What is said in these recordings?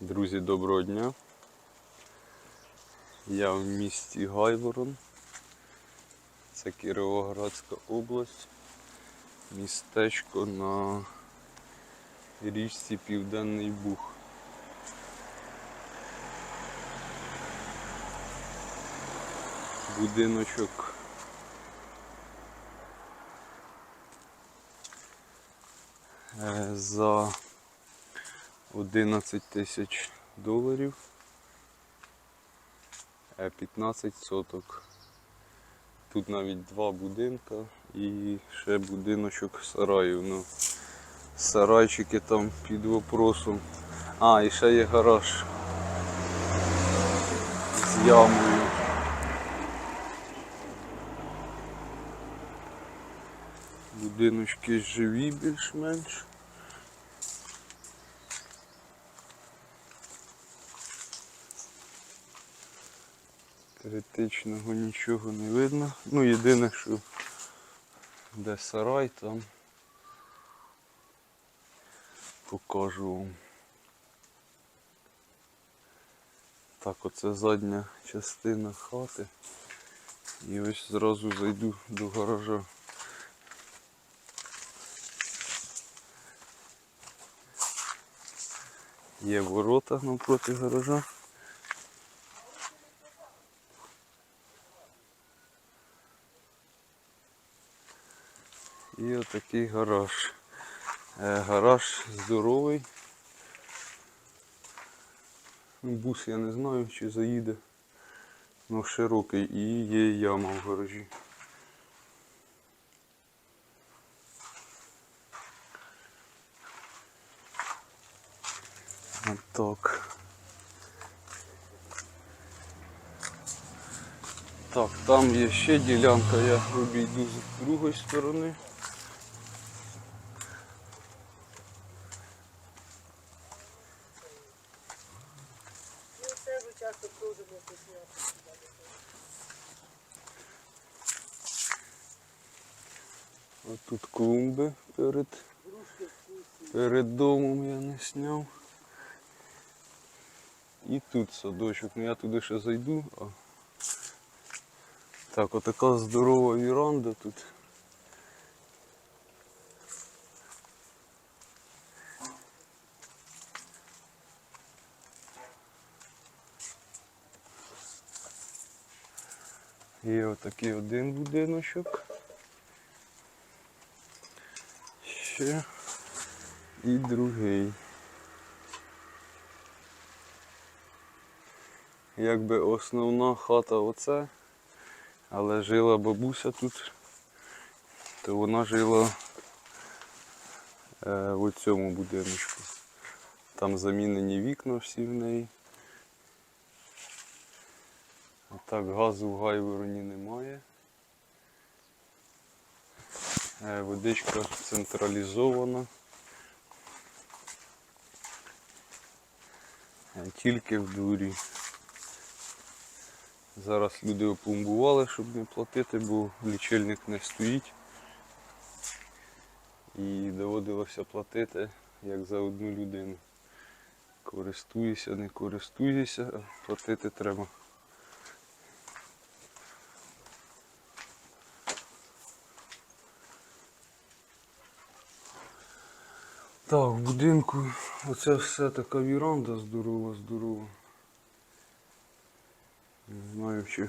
Друзі, доброго дня. Я в місті Гайворон. Це Кіровоградська область. Містечко на річці Південний Буг. Будиночок е, за 11 тисяч доларів. Е, 15 соток. Тут навіть два будинка і ще будиночок сараїв. Ну, сарайчики там під вопросом. А, і ще є гараж з ямою. Будиночки живі більш-менш. Критичного нічого не видно. Ну єдине, що де сарай там покажу вам. Так, оце задня частина хати. І ось зразу зайду до гаража. Є ворота навпроти гаража. І отакий гараж. Е, Гараж здоровий. Ну, Бус я не знаю, чи заїде. Ну широкий і є яма в гаражі. Так. Так, там є ще ділянка, я обійду з другої сторони. Вже часто кружимо пісня. Ось тут клумби перед, перед домом я не сняв. І тут садочок. Ну я туди ще зайду. А... Так, отака здорова віранда тут. Є отакий один будиночок. Ще і другий. Якби основна хата оце, але жила бабуся тут, то вона жила е, в цьому будиночку. Там замінені вікна всі в неї. А так газу в Гайвороні немає. Е, Водичка централізована. Е, Тільки в дурі. Зараз люди опломбували, щоб не платити, бо лічильник не стоїть. І доводилося платити як за одну людину. Користуюся, не користуюся, платити треба. Так, в будинку оце все така віранда здорова, здорова. Не знаю, чи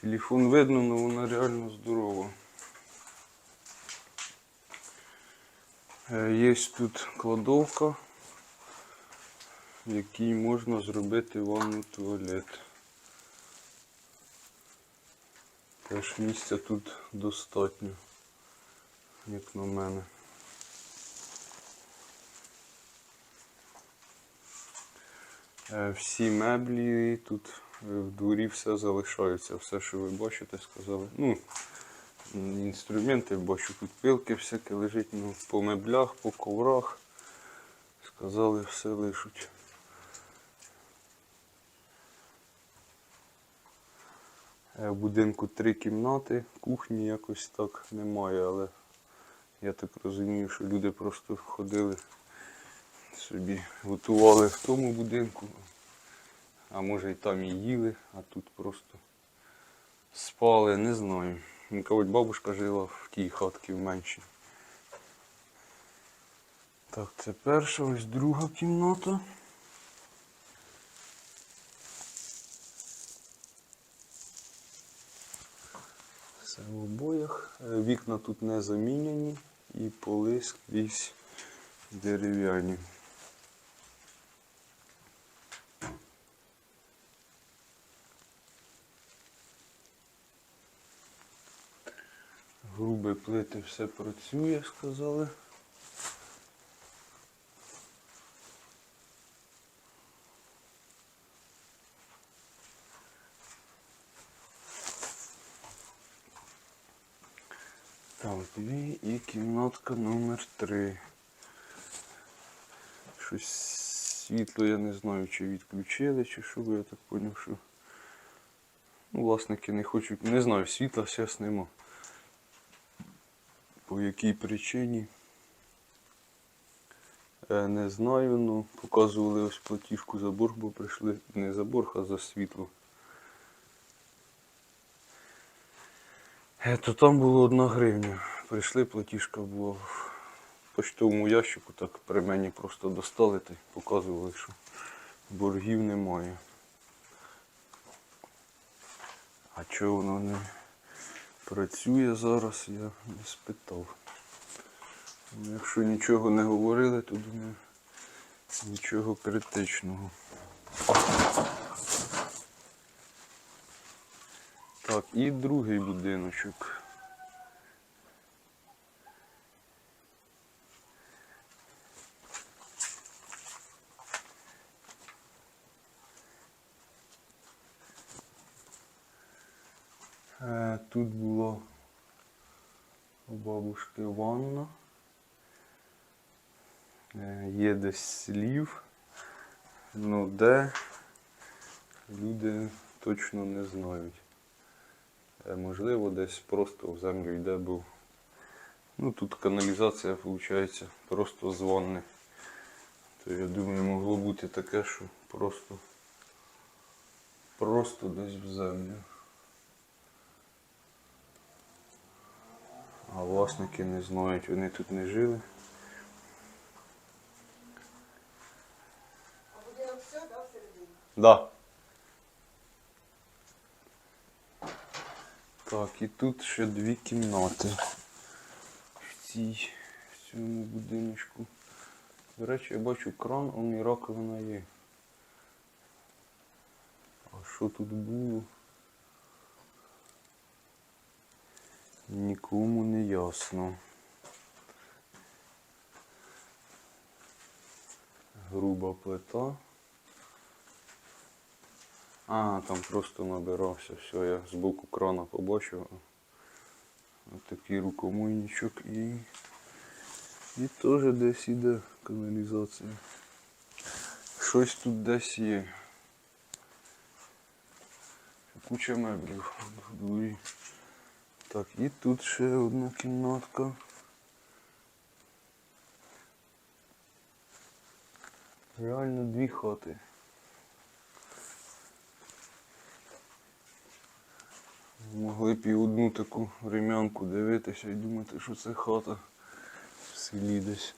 телефон видно, але вона реально здорова. Е, Є тут кладовка, в якій можна зробити ванну туалет. Теж місця тут достатньо, як на мене. Всі меблі тут е, в дворі все залишається. Все, що ви бачите, сказали. Ну, інструменти, бачу, тут пилки всяке лежить, ну, по меблях, по коврах. Сказали, все лишуть. Е, В будинку три кімнати, кухні якось так немає, але я так розумію, що люди просто ходили собі готували в тому будинку, а може і там і їли, а тут просто спали, не знаю. Кажуть, бабушка жила в тій хатці в меншій. Так, це перша, ось друга кімната. Все в обоях. Е, Вікна тут не заміняні і поли скрізь дерев'яні. Грубі плити все працює, сказали. Так, і кімнатка номер три. Щось світло, я не знаю, чи відключили, чи що, бо я так зрозумів, що ну, власники не хочуть. Не знаю, світла зараз нема. По якій причині? Е, Не знаю, ну показували ось платіжку за борг, бо прийшли не за борг, а за світло. Е, То там було одна гривня. Прийшли, платіжка була в поштовому ящику, так при мені просто достали та показували, що боргів немає. А чого воно не працює зараз, я не спитав. Ну, Якщо нічого не говорили, то думаю, нічого критичного. Так, і другий будиночок. Е, Тут була у бабушки ванна. Е, Є десь слів. Ну де люди точно не знають. Е, Можливо, десь просто в землю йде, бо ну, тут каналізація виходить просто з ванни. То я думаю, могло бути таке, що просто, просто десь в землю. А власники не знають, вони тут не жили. А будинок все, да, всередині? Да. Так, і тут ще дві кімнати. В цій, в цьому будиночку. До речі, я бачу кран, он і раковина є. А що тут було? Нікому не ясно. Груба плита. А, там просто набирався. Все, я з боку крана побачив. Ось такий рукомийничок і. І теж десь іде каналізація. Щось тут десь є. Куча меблів. Так, і тут ще одна кімнатка. Реально дві хати. Могли б і одну таку рем'янку дивитися і думати, що це хата в селі десь.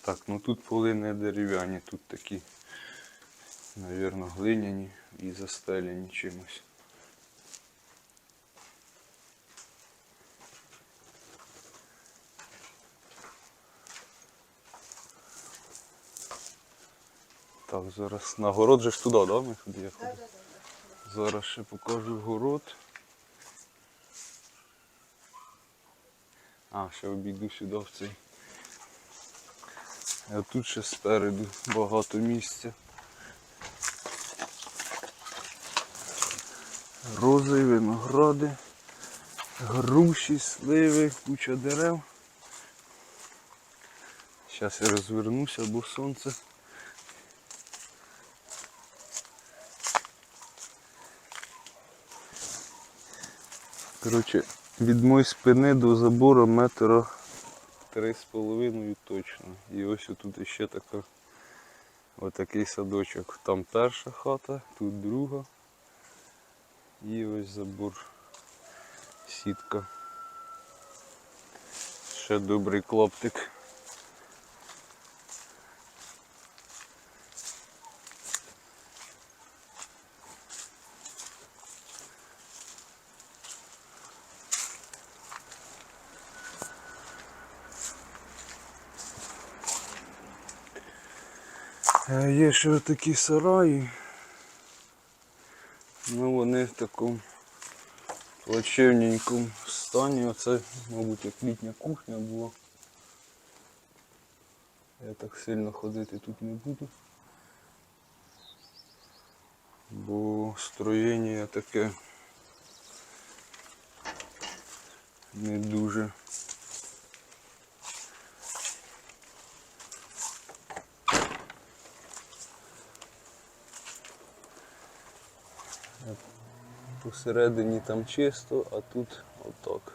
Так, ну тут поли не дерев'яні, тут такі, навірно, глиняні і застеляні чимось. Так, зараз на город же ж туди, да, ми туди я да. Зараз ще покажу город. А, ще обійду сюди в цей. А тут ще спереду багато місця. Рози, виногради, груші, сливи, куча дерев. Зараз я розвернуся, бо сонце. Коротше, від моєї спини до забору метра три з половиною точно. І ось тут ще така отакий садочок. Там перша хата, тут друга. І ось забор. Сітка. Ще добрий клаптик. Е, Є ще такі сараї. Вони в такому плачевненькому стані. Оце, мабуть, як літня кухня була. Я так сильно ходити тут не буду. Бо строєння таке не дуже. Посередині там чисто, а тут отак.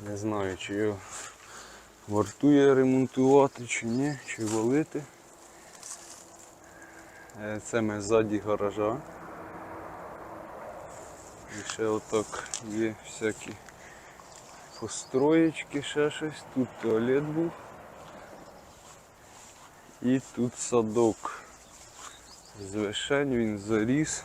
Не знаю, чи його вартує ремонтувати чи ні, чи валити. Е, Це ми ззаді гаража. І ще отак є всякі построєчки, ще щось. Тут туалет був. І тут садок. З вишень він заріс.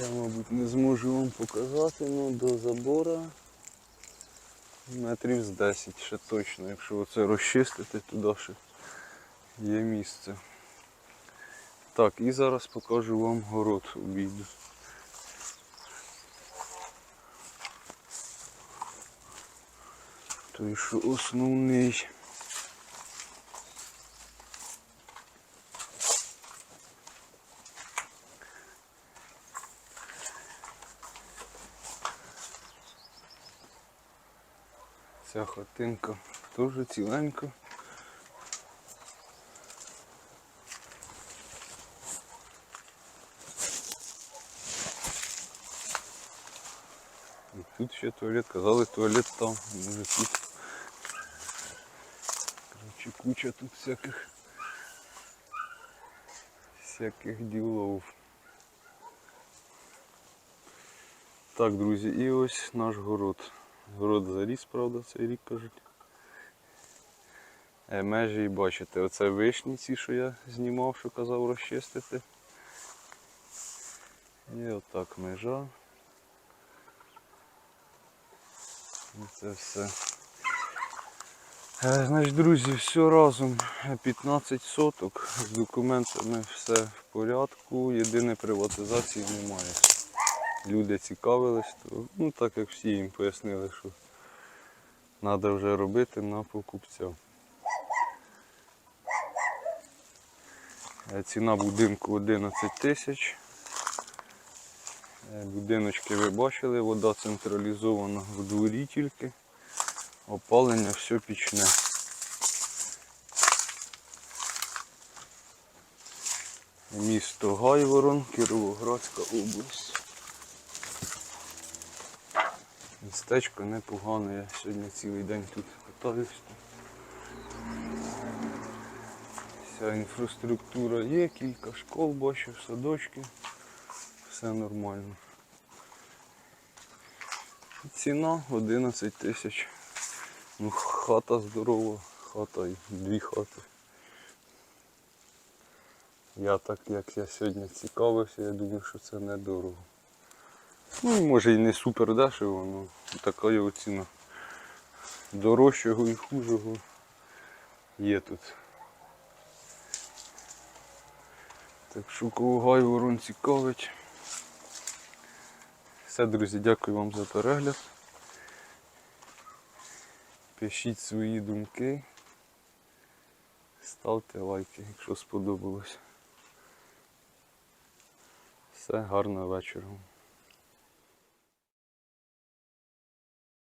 Я, мабуть, не зможу вам показати, але до забора метрів з 10 ще точно, якщо оце розчистити, туди ще є місце. Так, і зараз покажу вам город обійду. Той, що основний. Ця хатинка теж ціленька. І тут ще туалет, казали туалет там, може тут. Короче, куча тут всяких всяких ділов. Так, друзі, і ось наш город. Город заріс, правда, цей рік кажуть. Е, Межі бачите, оце вишні ці, що я знімав, що казав розчистити. І отак межа. І це все. Е, Значить, друзі, все разом 15 соток. З документами все в порядку. Єдине приватизації немає. Люди цікавились, то ну так як всі їм пояснили, що треба вже робити на покупця. Е, Ціна будинку 11 тисяч. Е, Будиночки ви бачили, вода централізована в дворі тільки. Опалення все пічне. Місто Гайворон, Кіровоградська область. Містечко непогане, я сьогодні цілий день тут катаюсь. Вся інфраструктура є, кілька школ бачу, садочки. Все нормально. Ціна 11 тисяч. Ну, хата здорова, хата і дві хати. Я так як я сьогодні цікавився, я думаю, що це недорого. Ну, може і не супер дешево, але така його ціна. Дорожчого і хужого є тут. Так що кого Гайворон цікавить. Все, друзі, дякую вам за перегляд. Пишіть свої думки. Ставте лайки, якщо сподобалось. Все, гарного вечора.